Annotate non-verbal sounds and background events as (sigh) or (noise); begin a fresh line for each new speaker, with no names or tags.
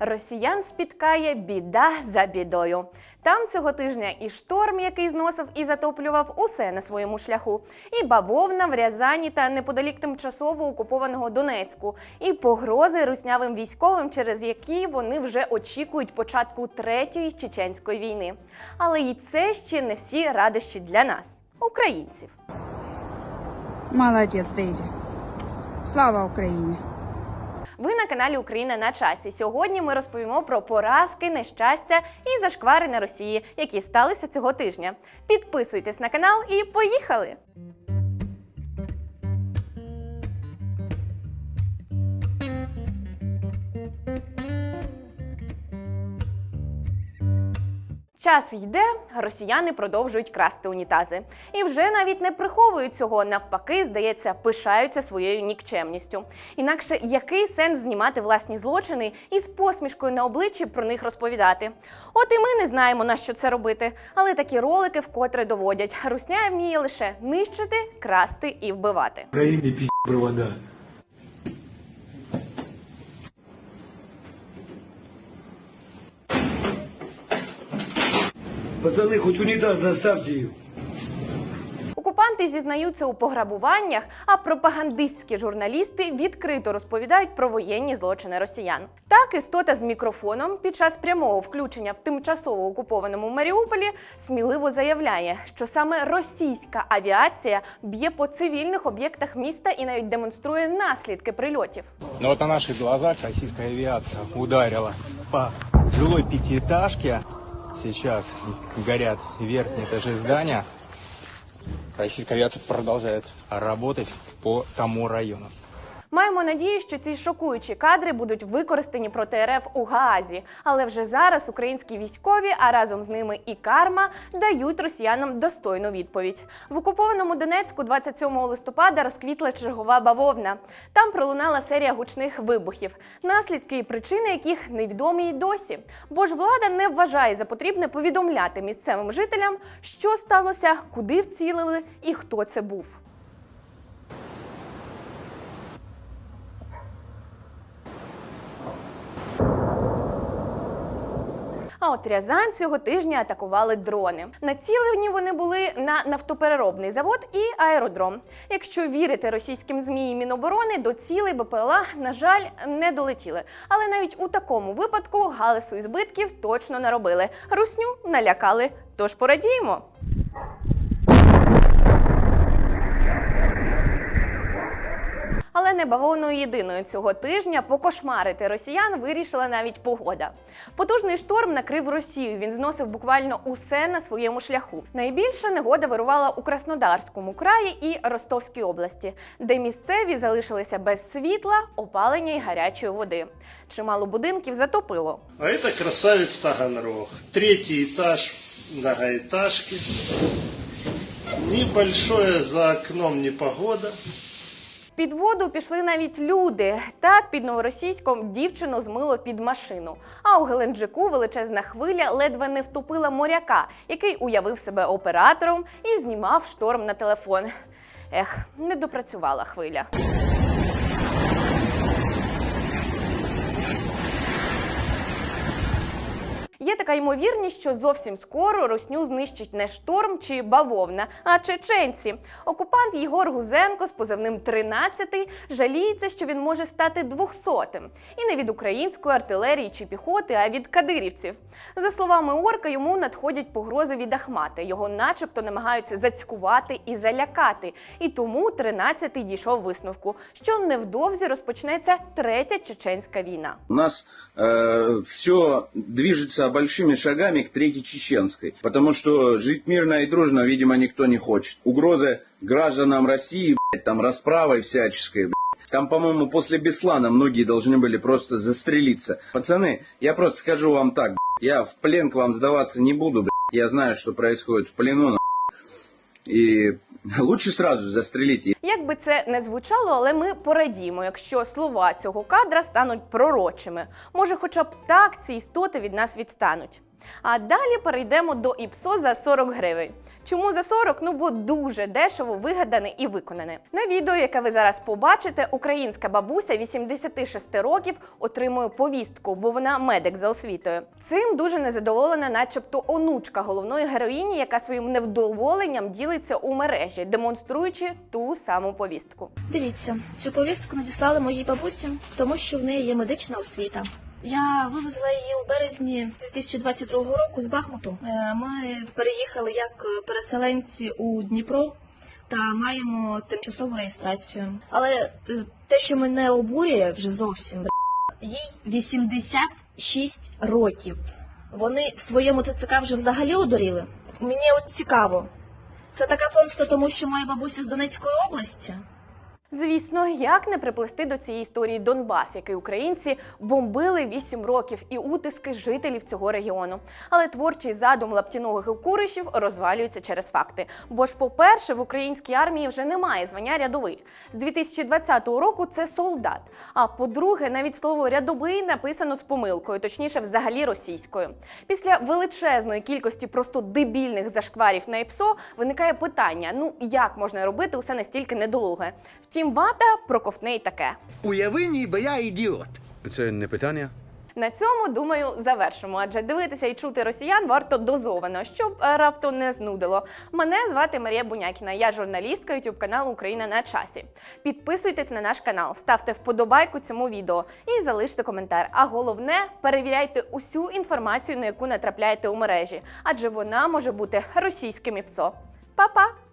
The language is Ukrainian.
Росіян спіткає біда за бідою. Там цього тижня і шторм, який зносив і затоплював усе на своєму шляху, і бавовна в Рязані та неподалік тимчасово окупованого Донецьку, і погрози руснявим військовим, через які вони вже очікують початку третьої чеченської війни. Але і це ще не всі радощі для нас, українців.
Молодець, Дейзі. Слава Україні!
Ви на каналі Україна на часі. Сьогодні ми розповімо про поразки, нещастя і зашквари на Росії, які сталися цього тижня. Підписуйтесь на канал і поїхали! Час йде, росіяни продовжують красти унітази. І вже навіть не приховують цього, навпаки, здається, пишаються своєю нікчемністю. Інакше який сенс знімати власні злочини і з посмішкою на обличчі про них розповідати? От і ми не знаємо на що це робити, але такі ролики вкотре доводять. Русня вміє лише нищити, красти і вбивати.
Украине пиздец провода. Пацаны, хоть унитаз заставьте их.
Окупанти зізнаються у пограбуваннях, а пропагандистські журналісти відкрито розповідають про воєнні злочини росіян. Так, істота з мікрофоном під час прямого включення в тимчасово окупованому Маріуполі сміливо заявляє, що саме російська авіація б'є по цивільних об'єктах міста і навіть демонструє наслідки прильотів.
Но вот на наших глазах российская авиация ударила по жилой пятиэтажке. Сейчас горят верхние этажи здания. Российская авиация продолжает работать по тому району.
Маємо надію, що ці шокуючі кадри будуть використані проти РФ у Гаазі. Але вже зараз українські військові, а разом з ними і карма, дають росіянам достойну відповідь. В окупованому Донецьку 27 листопада розквітла чергова бавовна. Там пролунала серія гучних вибухів, наслідки і причини яких невідомі й досі. Бо ж влада не вважає за потрібне повідомляти місцевим жителям, що сталося, куди вцілили і хто це був. А от Рязань цього тижня атакували дрони. Націлені вони були на нафтопереробний завод і аеродром. Якщо вірити російським змі і Міноборони, до цілей БПЛА, на жаль, не долетіли. Але навіть у такому випадку галасу і збитків точно наробили. Русню налякали. Тож порадіємо. Але не бавовною єдиною цього тижня покошмарити росіян вирішила навіть погода. Потужний шторм накрив Росію. Він зносив буквально усе на своєму шляху. Найбільша негода вирувала у Краснодарському краї і Ростовській області, де місцеві залишилися без світла, опалення і гарячої води. Чимало будинків затопило.
А это красавец Таганрог. Третий этаж многоэтажки. Небольшое за окном непогода.
Під воду пішли навіть люди. Так під новоросійськом дівчину змило під машину. А у Геленджику величезна хвиля ледве не втопила моряка, який уявив себе оператором і знімав шторм на телефон. Ех, не допрацювала хвиля. Така ймовірність, що зовсім скоро русню знищить не шторм чи бавовна, а чеченці. Окупант Єгор Гузенко з позивним «13» жаліється, що він може стати 200-тим. І не від української артилерії чи піхоти, а від кадирівців. За словами Орка, йому надходять погрози від Ахмата. Його, начебто, намагаються зацькувати і залякати. І тому 13-й дійшов висновку, що невдовзі розпочнеться третя чеченська війна.
У нас все движеться движется большими шагами к Третьей Чеченской, потому что жить мирно и дружно, видимо, никто не хочет. Угрозы гражданам России, блядь, там расправой всяческой, блядь. Там, по-моему, после Беслана многие должны были просто застрелиться. Пацаны, я просто скажу вам так, блядь, я в плен к вам сдаваться не буду, блядь. я знаю, что происходит в плену, нахуй. и (laughs) лучше сразу застрелите.
Як би це не звучало, але ми порадіємо, якщо слова цього кадра стануть пророчими. Може, хоча б так ці істоти від нас відстануть. А далі перейдемо до ІПСО за 40 гривень. Чому за 40? Ну бо дуже дешево вигадане і виконане. На відео, яке ви зараз побачите, українська бабуся 86 років отримує повістку, бо вона медик за освітою. Цим дуже незадоволена, начебто, онучка головної героїні, яка своїм невдоволенням ділиться у мережі, демонструючи ту саму повістку.
Дивіться, цю повістку надіслали моїй бабусі, тому що в неї є медична освіта. Я вивезла її у березні 2022 року з Бахмуту. Е, Ми переїхали як переселенці у Дніпро та маємо тимчасову реєстрацію. Але е, те, що мене обурює вже зовсім, їй 86 років. Вони в своєму ТЦК вже взагалі одуріли. Мені от цікаво, це така помста, тому що моя бабуся з Донецької області.
Звісно, як не приплести до цієї історії Донбас, який українці бомбили 8 років і утиски жителів цього регіону. Але творчий задум лаптіногих і розвалюється через факти. Бо ж, по-перше, в українській армії вже немає звання рядовий. З 2020 року це солдат. А по-друге, навіть слово рядовий написано з помилкою, точніше, взагалі російською. Після величезної кількості просто дебільних зашкварів на ІПСО виникає питання: ну як можна робити усе настільки недолуге? Втім, вата проковтне й таке.
Уяви, ніби я ідіот.
Це не питання.
На цьому думаю завершимо, адже дивитися і чути росіян варто дозовано, щоб е, раптом не знудило. Мене звати Марія Бунякіна. Я журналістка youtube каналу Україна на часі. Підписуйтесь на наш канал, ставте вподобайку цьому відео і залиште коментар. А головне, перевіряйте усю інформацію, на яку натрапляєте у мережі, адже вона може бути російським ІПСО. Па-па!